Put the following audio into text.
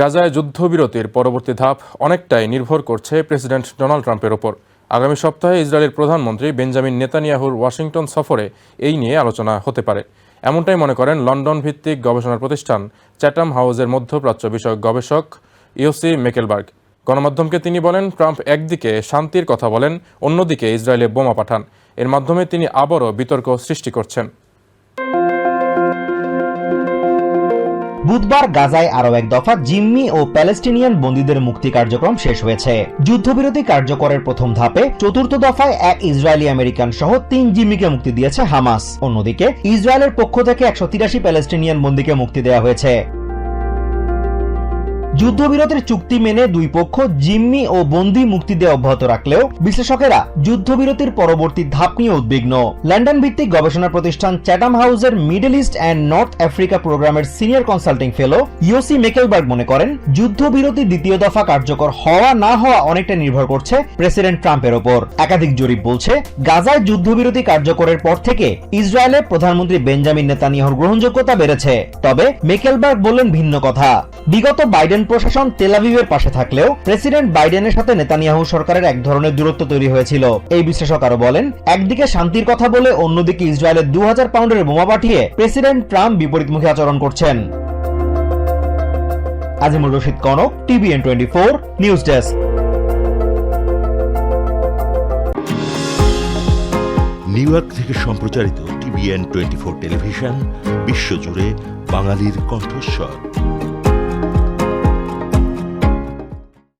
গাজায় যুদ্ধবিরতির পরবর্তী ধাপ অনেকটাই নির্ভর করছে প্রেসিডেন্ট ডোনাল্ড ট্রাম্পের ওপর আগামী সপ্তাহে ইসরায়েলের প্রধানমন্ত্রী বেঞ্জামিন নেতানিয়াহুর ওয়াশিংটন সফরে এই নিয়ে আলোচনা হতে পারে। এমনটাই মনে করেন লন্ডন ভিত্তিক গবেষণা প্রতিষ্ঠান চ্যাটাম হাউসের মধ্যপ্রাচ্য বিষয়ক গবেষক ইওসি মেকেলবার্গ। গণমাধ্যমকে তিনি বলেন, ট্রাম্প একদিকে শান্তির কথা বলেন, অন্যদিকে ইসরায়েলে বোমা পাঠান। এর মাধ্যমে তিনি আবারও বিতর্ক সৃষ্টি করছেন। বুধবার গাজায় আরও এক দফা জিম্মি ও প্যালেস্টিনিয়ান বন্দীদের মুক্তি কার্যক্রম শেষ হয়েছে। যুদ্ধবিরতি কার্যকরের প্রথম ধাপে চতুর্থ দফায় এক ইসরায়েলি আমেরিকান সহ তিন জিম্মিকে মুক্তি দিয়েছে হামাস। অন্যদিকে ইসরায়েলের পক্ষ থেকে একশো তিরাশি প্যালেস্টিনিয়ান বন্দীকে মুক্তি দেওয়া হয়েছে। যুদ্ধবিরতির চুক্তি মেনে দুই পক্ষ জিম্মি ও বন্দি মুক্তি দিয়ে অব্যাহত রাখলেও বিশ্লেষকেরা যুদ্ধবিরতির পরবর্তী ধাপ নিয়ে উদ্বিগ্ন। লন্ডন ভিত্তিক গবেষণা প্রতিষ্ঠান চ্যাটাম হাউসের Middle East and North Africa প্রোগ্রামের senior consulting fellow Yossi Mekelberg মনে করেন, যুদ্ধবিরতি দ্বিতীয় দফা কার্যকর হওয়া না হওয়া অনেকটা নির্ভর করছে প্রেসিডেন্ট ট্রাম্পের ওপর। একাধিক জরিপ বলছে, গাজায় যুদ্ধবিরতি কার্যকরের পর থেকে ইসরায়েলের প্রধানমন্ত্রী বেঞ্জামিন নেতানিয়াহুর গ্রহণযোগ্যতা বেড়েছে। তবে মেকেলবার্গ বললেন ভিন্ন কথা। বিগত বাইডেন প্রশাসন তেলাভিভের পাশে থাকলেও প্রেসিডেন্ট বাইডেনের সাথে নেতানিয়াহু সরকারের এক ধরনের দূরত্ব তৈরি হয়েছিল। এই বিশ্লেষক আরও বলেন, একদিকে শান্তির কথা বলে অন্যদিকে ইসরায়েলের দু হাজার পাউন্ডের বোমা পাঠিয়ে প্রেসিডেন্ট ট্রাম্প বিপরীতমুখী আচরণ করছেন। Azimur Rashid Konok, TVN twenty four, news desk. New York থেকে সম্প্রচারিত টিভিএন টোয়েন্টি ফোর টেলিভিশন, বিশ্বজুড়ে বাঙালির কণ্ঠস্বর।